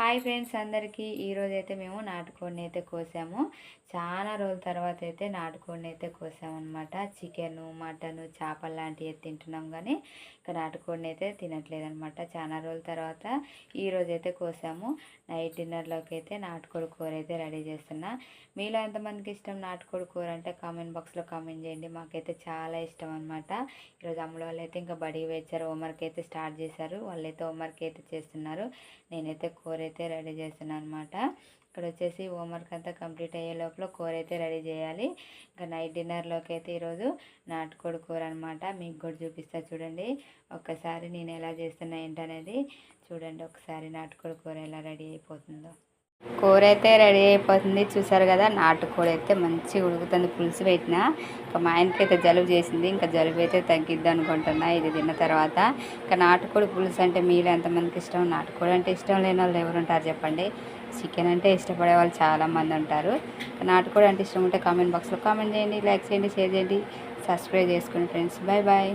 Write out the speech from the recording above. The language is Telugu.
హాయ్ ఫ్రెండ్స్ అందరికీ. ఈరోజు అయితే మేము నాటుకోడిని అయితే కోసాము. చాలా రోజుల తర్వాత అయితే నాటుకోడిని అయితే కోసామన్నమాట. చికెను మటను చేపలు లాంటివి అయితే తింటున్నాం కానీ ఇక నాటుకోడిని అయితే తినట్లేదనమాట చాలా రోజుల తర్వాత ఈరోజు అయితే కోసాము. నైట్ డిన్నర్లోకి అయితే నాటుకోడి కూర అయితే రెడీ చేస్తున్నా. మీలో ఎంతమందికి ఇష్టం నాటుకోడి కూర అంటే కామెంట్ బాక్స్లో కామెంట్ చేయండి. మాకైతే చాలా ఇష్టం అనమాట ఈరోజు అమ్ముల వాళ్ళు అయితే ఇంకా బడికి వచ్చారు. హోంవర్క్ అయితే స్టార్ట్ చేశారు. వాళ్ళైతే హోంవర్క్ అయితే చేస్తున్నారు. నేనైతే కూర అయితే రెడీ చేస్తున్నాను అనమాట ఇక్కడ వచ్చేసి హోంవర్క్ అంతా కంప్లీట్ అయ్యే లోపల కూర అయితే రెడీ చేయాలి. ఇంకా నైట్ డిన్నర్లోకి అయితే ఈరోజు నాటుకోడి కూర అనమాట మీకు కూడా చూపిస్తా చూడండి. ఒక్కసారి నేను ఎలా చేస్తున్నా ఏంటనేది. చూడండి ఒకసారి నాటుకోడి కూర ఎలా రెడీ అయిపోతుందో. కూర అయితే రెడీ అయిపోతుంది. చూసారు కదా నాటుకోడి అయితే మంచిగా ఉడుకుతుంది. పులుసు పెట్టిన ఇంకా మా ఆయనకి అయితే జలుబు చేసింది. ఇంకా జలుబు అయితే తగ్గిద్ది అనుకుంటున్నా. ఇది తిన్న తర్వాత ఇంకా నాటుకోడి పులుసు అంటే మీరు ఎంతమందికి ఇష్టం? నాటుకోడి అంటే ఇష్టం లేని వాళ్ళు ఎవరు ఉంటారు చెప్పండి? చికెన్ అంటే ఇష్టపడే వాళ్ళు చాలామంది ఉంటారు. నాటుకోడి అంటే ఇష్టం ఉంటే కామెంట్ బాక్స్లో కామెంట్ చేయండి లైక్ చేయండి షేర్ చేయండి. సబ్స్క్రైబ్ చేసుకోండి ఫ్రెండ్స్ బాయ్ బాయ్